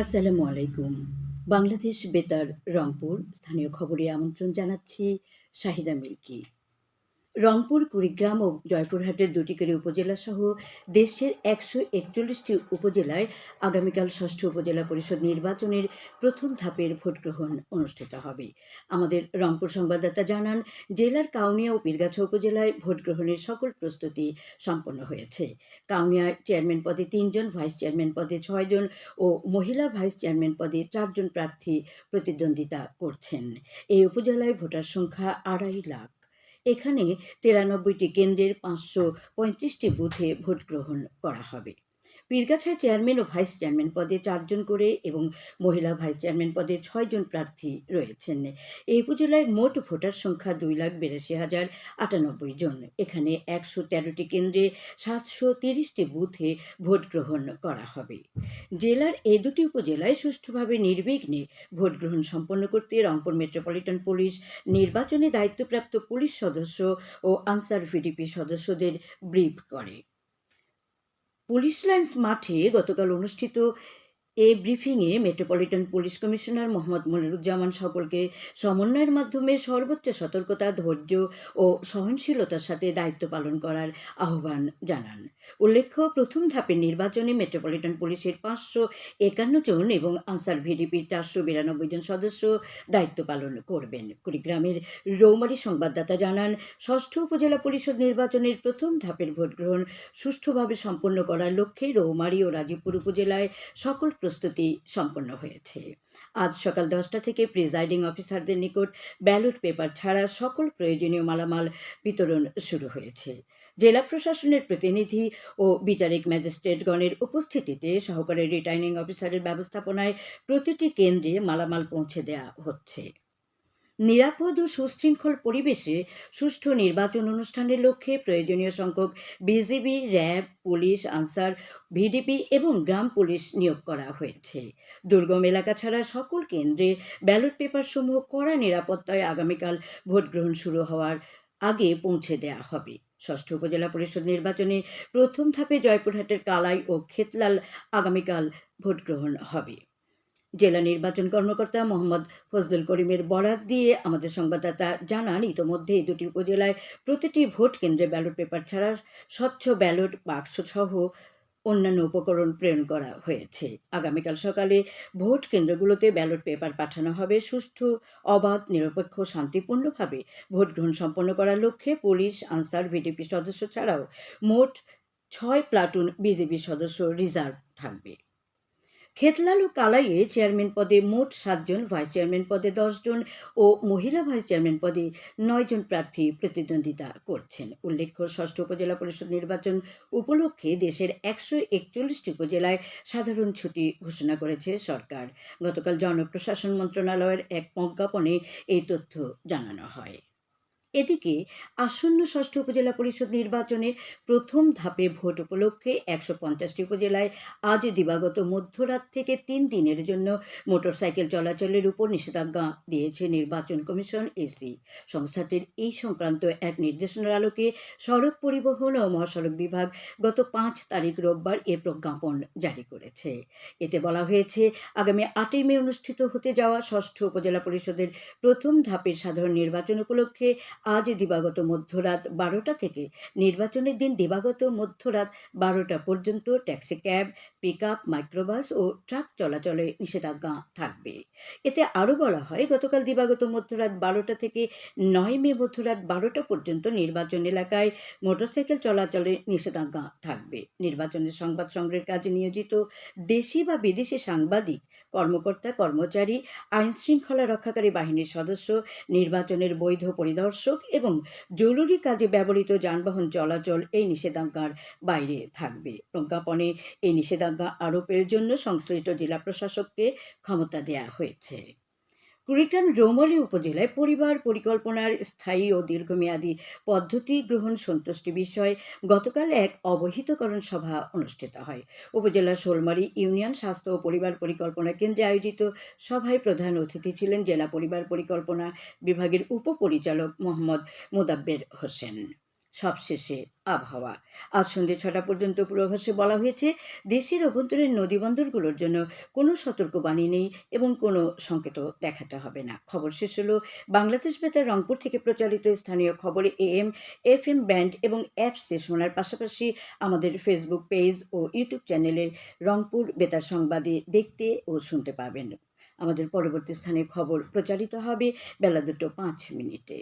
আসসালামু আলাইকুম। বাংলাদেশ বেতার রংপুর স্থানীয় খবরে আমন্ত্রণ জানাচ্ছি শাহিদা মিল্কি। রংপুর, কুড়িগ্রাম ও জয়পুরহাটের দুটি করে উপজেলা সহ দেশের একশো একচল্লিশটি উপজেলায় আগামীকাল ষষ্ঠ উপজেলা পরিষদ নির্বাচনের প্রথম ধাপের ভোট গ্রহণ অনুষ্ঠিত হবে। আমাদের রংপুর সংবাদদাতা জানান, জেলার কাউনিয়া ও পীরগাছা উপজেলায় ভোট গ্রহণের সকল প্রস্তুতি সম্পন্ন হয়েছে। কাউনিয়ায় চেয়ারম্যান পদে তিনজন, ভাইস চেয়ারম্যান পদে ছয়জন ও মহিলা ভাইস চেয়ারম্যান পদে চারজন প্রার্থী প্রতিদ্বন্দ্বিতা করছেন। এই উপজেলায় ভোটার সংখ্যা আড়াই লাখ। এখানে তিরানব্বইটি কেন্দ্রের পাঁচশো পঁয়ত্রিশটি বুথে ভোট গ্রহণ করা হবে। পীরগাছায় চেয়ারম্যান ও ভাইস চেয়ারম্যান পদে চারজন করে এবং মহিলা ভাইস চেয়ারম্যান পদে ছয়জন প্রার্থী রয়েছেন। এই উপজেলায় মোট ভোটার সংখ্যা দুই লাখ বিরাশি হাজার আটানব্বই জন। এখানে একশো তেরোটি কেন্দ্রে সাতশো তিরিশটি বুথে ভোট গ্রহণ করা হবে। জেলার এই দুটি উপজেলায় সুষ্ঠুভাবে নির্বিঘ্নে ভোট গ্রহণ সম্পন্ন করতে রংপুর মেট্রোপলিটন পুলিশ, নির্বাচনে দায়িত্বপ্রাপ্ত পুলিশ সদস্য ও আনসার ভিডিপি সদস্যদের ব্রিফ করে। পুলিশ লাইন্স মাঠে গতকাল অনুষ্ঠিত এ ব্রিফিংয়ে metropolitan police commissioner Mohammad Moniruzzaman সকলকে সমন্বয়ের মাধ্যমে সর্বোচ্চ সতর্কতা, ধৈর্য ও সহনশীলতার সাথে দায়িত্ব পালন করার আহ্বান জানান। উল্লেখ্য, প্রথম ধাপের নির্বাচনে মেট্রোপলিটন পুলিশের পাঁচশো একান্ন জন এবং আনসার ভিডিপির চারশো বিরানব্বই জন সদস্য দায়িত্ব পালন করবেন। কুড়িগ্রামের রৌমারি সংবাদদাতা জানান, ষষ্ঠ উপজেলা পরিষদ নির্বাচনের প্রথম ধাপের ভোটগ্রহণ সুষ্ঠুভাবে সম্পন্ন করার লক্ষ্যে রৌমারি ও রাজীবপুর উপজেলায় সকল প্রস্তুতি সম্পন্ন হয়েছে। আজ সকাল দশটা থেকে প্রিজাইডিং অফিসারদের নিকট ব্যালট পেপার ছাড়া সকল প্রয়োজনীয় মালামাল বিতরণ শুরু হয়েছে। জেলা প্রশাসনের প্রতিনিধি ও বিচারিক ম্যাজিস্ট্রেটগণের উপস্থিতিতে সহকারী রিটার্নিং অফিসারের ব্যবস্থাপনায় প্রতিটি কেন্দ্রে মালামাল পৌঁছে দেওয়া হচ্ছে। নিরাপদ ও সুশৃঙ্খল পরিবেশে সুষ্ঠু নির্বাচন অনুষ্ঠানের লক্ষ্যে প্রয়োজনীয় সংখ্যক BGB, RAB, police, Ansar, VDP এবং গ্রাম পুলিশ নিয়োগ করা হয়েছে। দুর্গম এলাকা ছাড়া সকল কেন্দ্রে ব্যালট পেপার সমূহ কড়া নিরাপত্তায় আগামীকাল ভোট গ্রহণ শুরু হওয়ার আগে পৌঁছে দেওয়া হবে। ষষ্ঠ উপজেলা পরিষদ নির্বাচনে প্রথম ধাপে জয়পুরহাটের কালাই ও খেতলাল আগামীকাল ভোট গ্রহণ হবে। জেলা নির্বাচন কর্মকর্তা মোহাম্মদ ফজলুল করিমের বরাত দিয়ে আমাদের সংবাদদাতা জানান, ইতোমধ্যে দুটি উপজেলায় প্রতিটি ভোট কেন্দ্রে ব্যালট পেপার ছাড়া স্বচ্ছ ব্যালট বাক্স সহ অন্যান্য উপকরণ প্রেরণ করা হয়েছে। আগামীকাল সকালে ভোট কেন্দ্রগুলোতে ব্যালট পেপার পাঠানো হবে সুষ্ঠু, অবাধ, নিরপেক্ষ, শান্তিপূর্ণভাবে। ভোট গ্রহণ সম্পন্ন করার লক্ষ্যে পুলিশ, আনসার, ভিডিপি সদস্য ছাড়াও মোট ছয় প্লাটুন বিজেপি সদস্য রিজার্ভ থাকবে। খেতলাল কালাইয়ে চেয়ারম্যান পদে মোট সাতজন, ভাইস চেয়ারম্যান পদে দশজন ও মহিলা ভাইস চেয়ারম্যান পদে নয়জন প্রার্থী প্রতিদ্বন্দ্বিতা করছেন। উল্লেখ্য, ষষ্ঠ উপজেলা পরিষদ নির্বাচন উপলক্ষে দেশের একশো একচল্লিশটি উপজেলায় সাধারণ ছুটি ঘোষণা করেছে সরকার। গতকাল জনপ্রশাসন মন্ত্রণালয়ের এক প্রজ্ঞাপনে এই তথ্য জানানো হয়। এদিকে আসন্ন ষষ্ঠ উপজেলা পরিষদ নির্বাচনে প্রথম ধাপে ভোট উপলক্ষে একশো পঞ্চাশটি উপজেলায় আজ দিবাগত মধ্যরাত থেকে তিন দিনের জন্য মোটরসাইকেল চলাচলের উপর নিষেধাজ্ঞা দিয়েছে নির্বাচন কমিশন এসি। সংস্থাটির এই সংক্রান্ত এক নির্দেশনার আলোকে সড়ক পরিবহন ও মহাসড়ক বিভাগ গত পাঁচ তারিখ রোববার এ প্রজ্ঞাপন জারি করেছে। এতে বলা হয়েছে, আগামী আটই মে অনুষ্ঠিত হতে যাওয়া ষষ্ঠ উপজেলা পরিষদের প্রথম ধাপের সাধারণ নির্বাচন উপলক্ষে আজ দিবাগত মধ্যরাত বারোটা থেকে নির্বাচনের দিন দিবাগত মধ্যরাত বারোটা পর্যন্ত taxi cab pick up microbus ও ট্রাক চলাচলে নিষেধাজ্ঞা থাকবে। এতে আরও বলা হয়, গতকাল দিবাগত মধ্যরাত বারোটা থেকে নয় মে মধ্যরাত বারোটা পর্যন্ত নির্বাচন এলাকায় মোটরসাইকেল চলাচলে নিষেধাজ্ঞা থাকবে। নির্বাচনের সংবাদ সংগ্রহের কাজে নিয়োজিত দেশি বা বিদেশি সাংবাদিক, কর্মকর্তা, কর্মচারী আইন শৃঙ্খলা রক্ষাকারী বাহিনীর সদস্য, নির্বাচনের বৈধ পরিদর্শক এবং জরুরি কাজে ব্যবহৃত যানবাহন চলাচল এই নিষেধাজ্ঞার বাইরে থাকবে। প্রজ্ঞাপনে এই নিষেধাজ্ঞা আরোপের জন্য সংশ্লিষ্ট জেলা প্রশাসককে ক্ষমতা দেয়া হয়েছে। কুড়িগ্রাম রৌমালী উপজেলায় পরিবার পরিকল্পনার স্থায়ী ও দীর্ঘমেয়াদী পদ্ধতি গ্রহণ সন্তুষ্টি বিষয়ে গতকাল এক অবহিতকরণ সভা অনুষ্ঠিত হয়। উপজেলার শোলমারি ইউনিয়ন স্বাস্থ্য ও পরিবার পরিকল্পনা কেন্দ্রে আয়োজিত সভায় প্রধান অতিথি ছিলেন জেলা পরিবার পরিকল্পনা বিভাগের উপপরিচালক মোহাম্মদ মোদাব্বের হোসেন। সবশেষে আবহাওয়া। আজ সন্ধ্যে ছটা পর্যন্ত পূর্বাভাসে বলা হয়েছে, দেশের অভ্যন্তরীণ নদীবন্দরগুলোর জন্য কোনো সতর্কবাণী নেই এবং কোনো সংকেত দেখাতে হবে না। খবর শেষ হলো বাংলাদেশ বেতার রংপুর থেকে প্রচারিত স্থানীয় খবরে এএম এফ এম ব্যান্ড এবং অ্যাপসে শোনার পাশাপাশি আমাদের ফেসবুক পেজ ও ইউটিউব চ্যানেলের রংপুর বেতার সংবাদে দেখতে ও শুনতে পাবেন। আমাদের পরবর্তী স্থানে খবর প্রচারিত হবে বেলা দুটো পাঁচ মিনিটে।